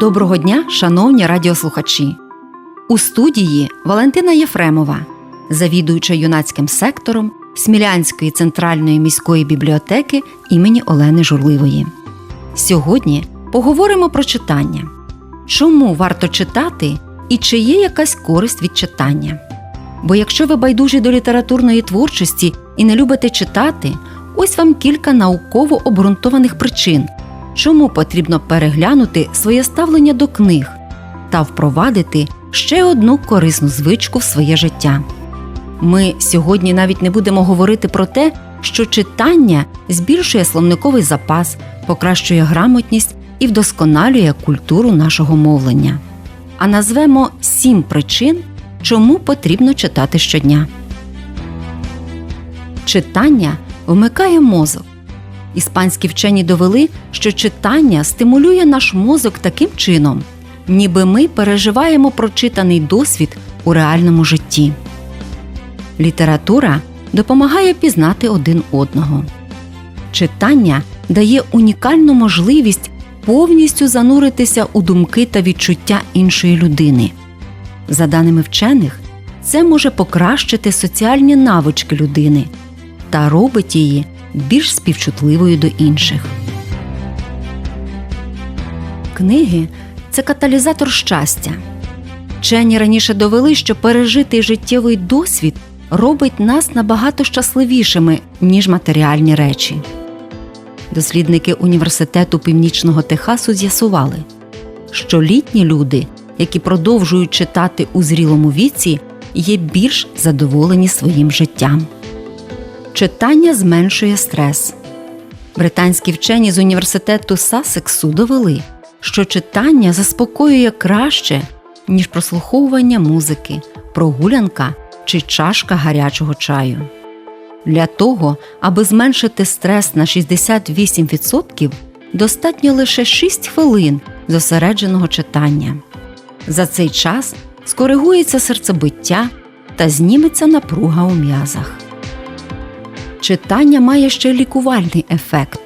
Доброго дня, шановні радіослухачі! У студії Валентина Єфремова, завідуюча юнацьким сектором Смілянської центральної міської бібліотеки імені Олени Журливої. Сьогодні поговоримо про читання. Чому варто читати і чи є якась користь від читання? Бо якщо ви байдужі до літературної творчості і не любите читати, ось вам кілька науково обґрунтованих причин, чому потрібно переглянути своє ставлення до книг та впровадити ще одну корисну звичку в своє життя. Ми сьогодні навіть не будемо говорити про те, що читання збільшує словниковий запас, покращує грамотність і вдосконалює культуру нашого мовлення. А назвемо сім причин, чому потрібно читати щодня. Читання вмикає мозок. Іспанські вчені довели, що читання стимулює наш мозок таким чином, ніби ми переживаємо прочитаний досвід у реальному житті. Література допомагає пізнати один одного. Читання дає унікальну можливість повністю зануритися у думки та відчуття іншої людини. За даними вчених, це може покращити соціальні навички людини та робить її більш співчутливою до інших. Книги це каталізатор щастя. Вчені раніше довели, що пережитий життєвий досвід робить нас набагато щасливішими, ніж матеріальні речі. Дослідники університету Північного Техасу з'ясували, що літні люди, які продовжують читати у зрілому віці, є більш задоволені своїм життям. Читання зменшує стрес. Британські вчені з університету Сасексу довели, що читання заспокоює краще, ніж прослуховування музики, прогулянка чи чашка гарячого чаю. Для того, аби зменшити стрес на 68%, достатньо лише 6 хвилин зосередженого читання. За цей час скоригується серцебиття та зніметься напруга у м'язах. Читання має ще лікувальний ефект,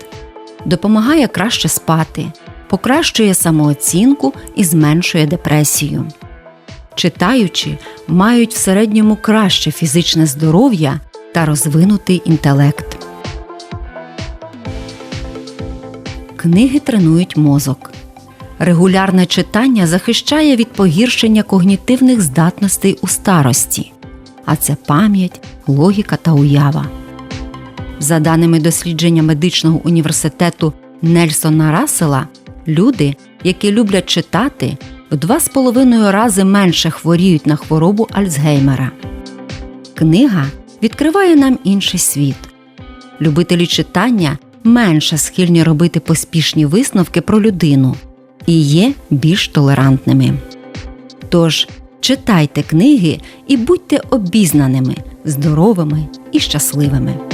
допомагає краще спати, покращує самооцінку і зменшує депресію. Читаючи, мають в середньому краще фізичне здоров'я та розвинутий інтелект. Книги тренують мозок. Регулярне читання захищає від погіршення когнітивних здатностей у старості, а це пам'ять, логіка та уява. За даними дослідження медичного університету Нельсона Рассела, люди, які люблять читати, в два з половиною рази менше хворіють на хворобу Альцгеймера. Книга відкриває нам інший світ. Любителі читання менше схильні робити поспішні висновки про людину і є більш толерантними. Тож читайте книги і будьте обізнаними, здоровими і щасливими.